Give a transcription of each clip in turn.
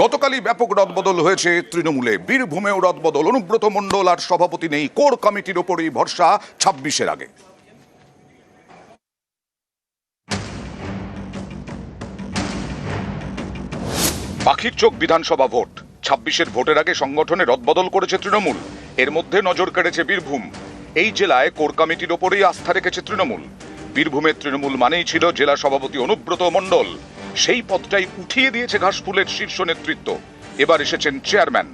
গতকালই ব্যাপক রদবদল হয়েছে তৃণমূলে। বীরভূমেও রদবদল। অনুব্রত মণ্ডল আর সভাপতি নেই। কোর কমিটির ওপরেই ভরসা ছাব্বিশের আগে। পাখির চোখ বিধানসভা ভোট। ছাব্বিশের ভোটের আগে সংগঠনে রদবদল করেছে তৃণমূল। এর মধ্যে নজর কেড়েছে বীরভূম। এই জেলায় কোর কমিটির ওপরেই আস্থা রেখেছে তৃণমূল। বীরভূমের তৃণমূল মানেই ছিল জেলা সভাপতি অনুব্রত মণ্ডল। সেই পদটাই উঠিয়ে দিয়েছে ঘাসফুলের শীর্ষ নেতৃত্ব। এবার এসেছেন চেয়ারম্যান।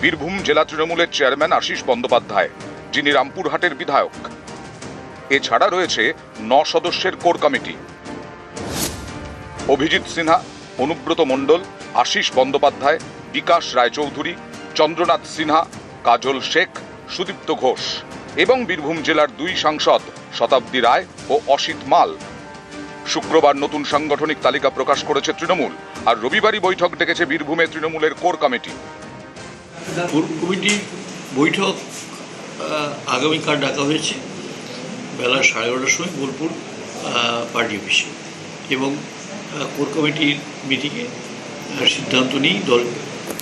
বীরভূম জেলা তৃণমূলের চেয়ারম্যান আশিস বন্দ্যোপাধ্যায়, যিনি রামপুরহাটের বিধায়ক। এছাড়া রয়েছে ন সদস্যের কোর কমিটি। অভিজিৎ সিনহা, অনুব্রত মণ্ডল, আশিস বন্দ্যোপাধ্যায়, বিকাশ রায়চৌধুরী, চন্দ্রনাথ সিনহা, কাজল শেখ, সুদীপ্ত ঘোষ এবং বীরভূম জেলার দুই সাংসদ শতাব্দী রায় ও অসিত মাল। শুক্রবার নতুন সাংগঠনিক তালিকা প্রকাশ করেছে তৃণমূল, আর রবিবারই বৈঠক ডেকেছে বীরভূমে তৃণমূলের কোর কমিটি। কোর কমিটির বৈঠক আগামীকাল ডাকা হয়েছে, বেলা সাড়ে এগারোটার সময় বোলপুর পার্টি অফিসে। এবং কোর কমিটির মিটিংয়ে সিদ্ধান্ত নিয়েই দল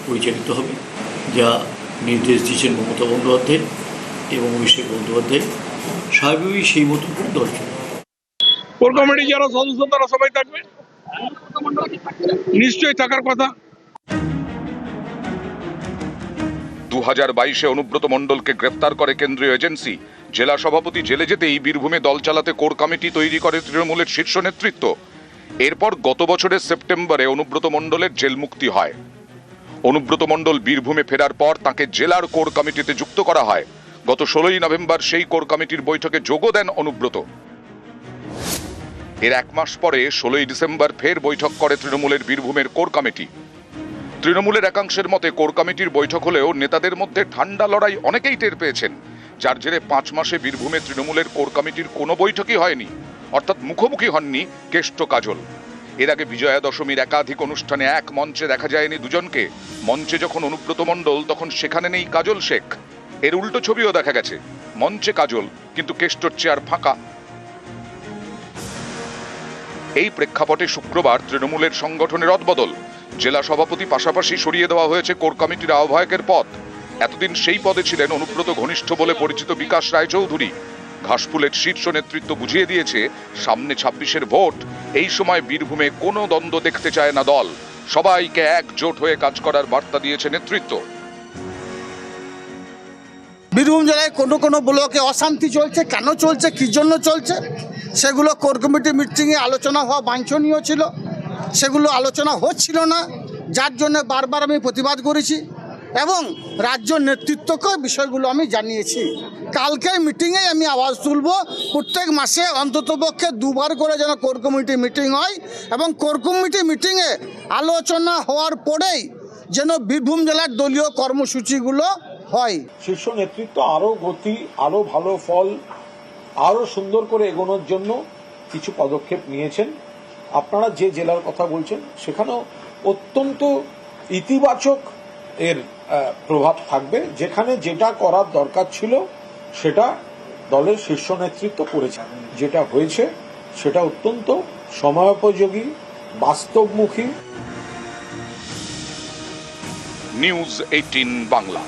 পরিচালিত হবে, যা নির্দেশ দিয়েছেন মমতা বন্দ্যোপাধ্যায় এবং অভিষেক বন্দ্যোপাধ্যায়। স্বাভাবিকই সেই মতো করে দল চলবে। কোর কমিটি যারা সদস্য, তারা সবাই থাকবে? নিশ্চয়ই থাকার কথা। দু হাজার বাইশে অনুব্রত মণ্ডলকে গ্রেপ্তার করে কেন্দ্রীয় এজেন্সি। জেলা সভাপতি জেলে যেতেই বীরভূমে দল চালাতে কোর কমিটি তৈরি করে তৃণমূলের শীর্ষ নেতৃত্ব। এরপর গত বছরের সেপ্টেম্বরে অনুব্রত মণ্ডলের জেল মুক্তি হয়। অনুব্রত মণ্ডল বীরভূমে ফেরার পর তাকে জেলার কোর কমিটিতে যুক্ত করা হয়। গত ষোলোই নভেম্বর সেই কোর কমিটির বৈঠকে যোগও দেন অনুব্রত। এর এক মাস পরে ষোলোই ডিসেম্বর ফের বৈঠক করে তৃণমূলের বীরভূমের কোর কমিটি। তৃণমূলের একাংশের মতে কোর কমিটির বৈঠক হলেও নেতাদের মধ্যে ঠান্ডা লড়াই অনেকেই টের পেয়েছেন। যার জেরে পাঁচ মাসে বীরভূমে তৃণমূলের কোর কমিটির কোনো বৈঠকই হয়নি, অর্থাৎ মুখোমুখি হননি কেষ্ট কাজল। এর আগে বিজয়া দশমীর একাধিক অনুষ্ঠানে এক মঞ্চে দেখা যায়নি দুজনকে। মঞ্চে যখন অনুব্রত মণ্ডল, তখন সেখানে নেই কাজল শেখ। এর উল্টো ছবিও দেখা গেছে, মঞ্চে কাজল, কিন্তু কেষ্টর চেয়ার ফাঁকা। এই প্রেক্ষাপটে শুক্রবার তৃণমূলের সংগঠনের রদবদল জেলা সভাপতি পাশাপাশি সরিয়ে দেওয়া হয়েছে কোর কমিটির আহ্বায়কের পদ। এতদিন সেই পদে ছিলেন অনুব্রত ঘনিষ্ঠ বলে পরিচিত বিকাশ রায়চৌধুরী। ঘাসফুলের শীর্ষ নেতৃত্ব বুঝিয়ে দিয়েছে, সামনে ছাব্বিশের ভোট, এই সময় বীরভূমে কোনো দ্বন্দ্ব দেখতে চায় না দল। সবাইকে একজোট হয়ে কাজ করার বার্তা দিয়েছে নেতৃত্ব। বীরভূম জেলায় কোনো কোনো ব্লকে অশান্তি চলছে, কেন চলছে, কী জন্য চলছে, সেগুলো কোর কমিটি মিটিংয়ে আলোচনা হওয়া বাঞ্ছনীয় ছিল। সেগুলো আলোচনা হচ্ছিল না, যার জন্য বারবার আমি প্রতিবাদ করেছি এবং রাজ্য নেতৃত্বকে বিষয়গুলো আমি জানিয়েছি। কালকের মিটিংয়ে আমি আওয়াজ তুলব, প্রত্যেক মাসে অন্ততপক্ষে দুবার করে যেন কোর কমিটি মিটিং হয় এবং কোর কমিটি মিটিংয়ে আলোচনা হওয়ার পরেই যেন বীরভূম জেলার দলীয় কর্মসূচিগুলো হয়। শীর্ষ নেতৃত্ব আরও গতি আরও ভালো ফল আরও সুন্দর করে এগোনোর জন্য কিছু পদক্ষেপ নিয়েছেন। আপনারা যে জেলার কথা বলছেন সেখানেও অত্যন্ত ইতিবাচক এর প্রভাব থাকবে। যেখানে যেটা করার দরকার ছিল সেটা দলের শীর্ষ নেতৃত্ব করেছে যেটা হয়েছে সেটা অত্যন্ত সময়োপযোগী বাস্তবমুখী। News eighteen Bangla.